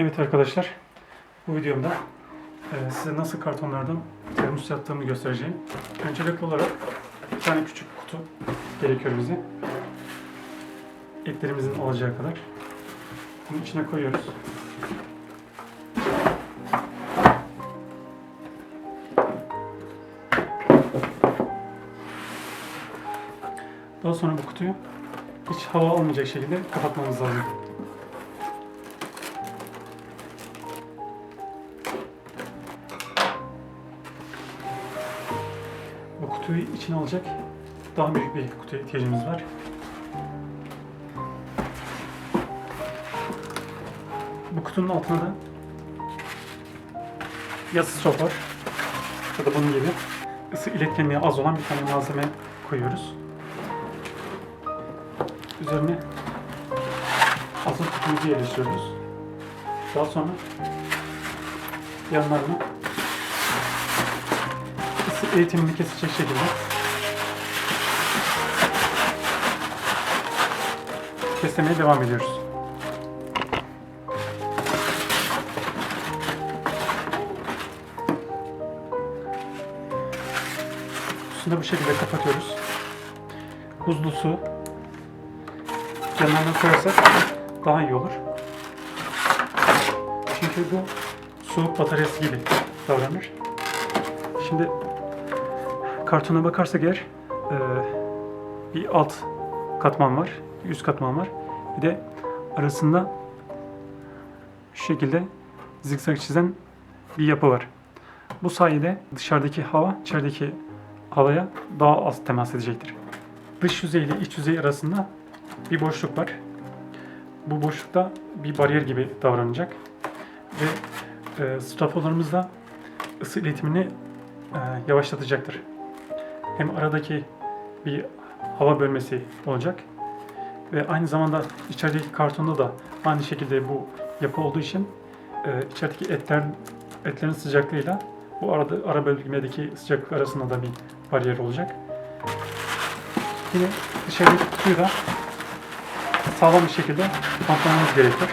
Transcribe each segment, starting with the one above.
Evet arkadaşlar, bu videomda e, size nasıl kartonlardan termos yaptığımı göstereceğim. Öncelikli olarak bir tane küçük kutu gerekiyor bize. Etlerimizin olacağı kadar. Bunun içine koyuyoruz. Daha sonra bu kutuyu hiç hava almayacak şekilde kapatmamız lazım. Kutuyu içine alacak daha büyük bir kutuya ihtiyacımız var. Bu kutunun altına da ya stopper ya da bunun gibi ısı iletkenliği az olan bir tane malzeme koyuyoruz. Üzerine hazır kutumuzu yerleştiriyoruz. Daha sonra yanlarına eğitimini kesecek şekilde kesmeye devam ediyoruz. Üstünü bu şekilde kapatıyoruz. Buzlu su yanlarına koyarsak daha iyi olur. Çünkü bu soğuk bataryası gibi davranır. Şimdi kartona bakarsak eğer e, bir alt katman var, bir üst katman var. Bir de arasında şu şekilde zikzak çizen bir yapı var. Bu sayede dışarıdaki hava içerideki havaya daha az temas edecektir. Dış yüzey ile iç yüzey arasında bir boşluk var. Bu boşlukta bir bariyer gibi davranacak. Ve e, strafolarımız ısı iletimini e, yavaşlatacaktır. Hem aradaki bir hava bölmesi olacak ve aynı zamanda içerideki kartonda da aynı şekilde bu yapı olduğu için e, içerideki etler etlerin sıcaklığıyla bu arada ara bölgemedeki sıcaklık arasında da bir bariyer olacak. Yine dışarıdaki kutuyu da sağlam bir şekilde bantlamamız gerekiyor.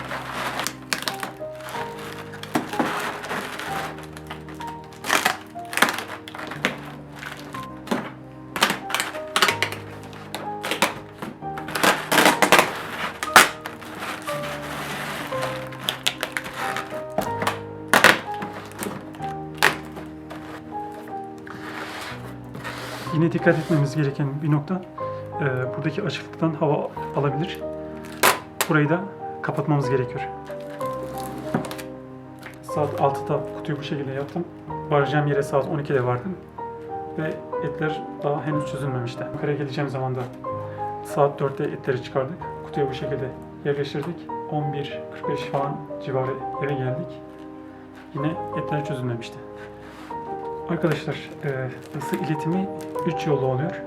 Yine dikkat etmemiz gereken bir nokta e, buradaki açıklıktan hava alabilir. Burayı da kapatmamız gerekiyor. Saat 6'da kutuyu bu şekilde yaptım. Varacağım yere saat 12'de vardım. Ve etler daha henüz çözülmemişti. Yukarıya geleceğim zaman da saat 4'te etleri çıkardık. Kutuya bu şekilde yerleştirdik. 11.45 falan civarı eve geldik. Yine etler çözülmemişti. Arkadaşlar e, ısı iletimi 3 yollu oluyor.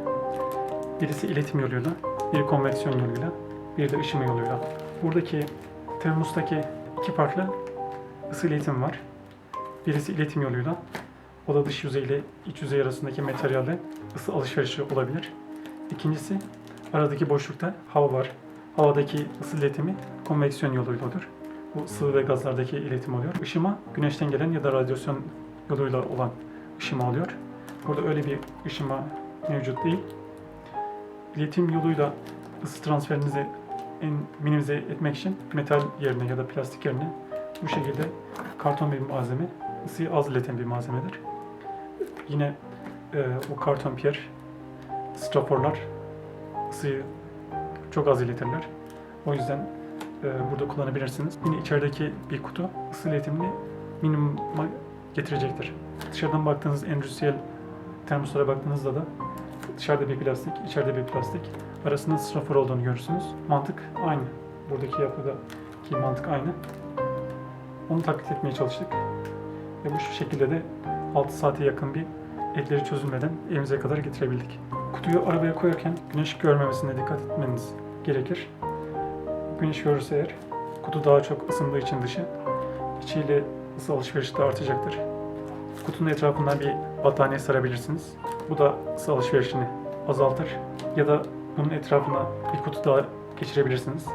Birisi iletim yoluyla, biri konveksiyon yoluyla, bir de ışıma yoluyla. Buradaki termostaki iki farklı ısı iletim var. Birisi iletim yoluyla, o da dış yüzey ile iç yüzey arasındaki materyalde ısı alışverişi olabilir. İkincisi aradaki boşlukta hava var. Havadaki ısı iletimi konveksiyon yoluyla olur. Bu sıvı ve gazlardaki iletim oluyor. Işıma güneşten gelen ya da radyasyon yoluyla olan ışıma alıyor. Burada öyle bir ışıma mevcut değil. İletim yoluyla ısı transferinizi en minimize etmek için metal yerine ya da plastik yerine bu şekilde karton bir malzeme, ısıyı az ileten bir malzemedir. Yine e, bu karton piyer, straforlar ısıyı çok az iletirler. O yüzden e, burada kullanabilirsiniz. Yine içerideki bir kutu ısı iletimini minimuma getirecektir. Dışarıdan baktığınız endüstriyel termoslara baktığınızda da dışarıda bir plastik, içeride bir plastik. Arasında strafor olduğunu görürsünüz. Mantık aynı. Buradaki yapıdaki mantık aynı. Onu taklit etmeye çalıştık. Ve bu şekilde de 6 saate yakın bir etleri çözülmeden evimize kadar getirebildik. Kutuyu arabaya koyarken güneş görmemesine dikkat etmeniz gerekir. Güneş görürse eğer kutu daha çok ısındığı için dışı içiyle ısı alışverişi de artacaktır. Kutunun etrafından bir battaniye sarabilirsiniz. Bu da ısı alışverişini azaltır. Ya da bunun etrafına bir kutu daha geçirebilirsiniz.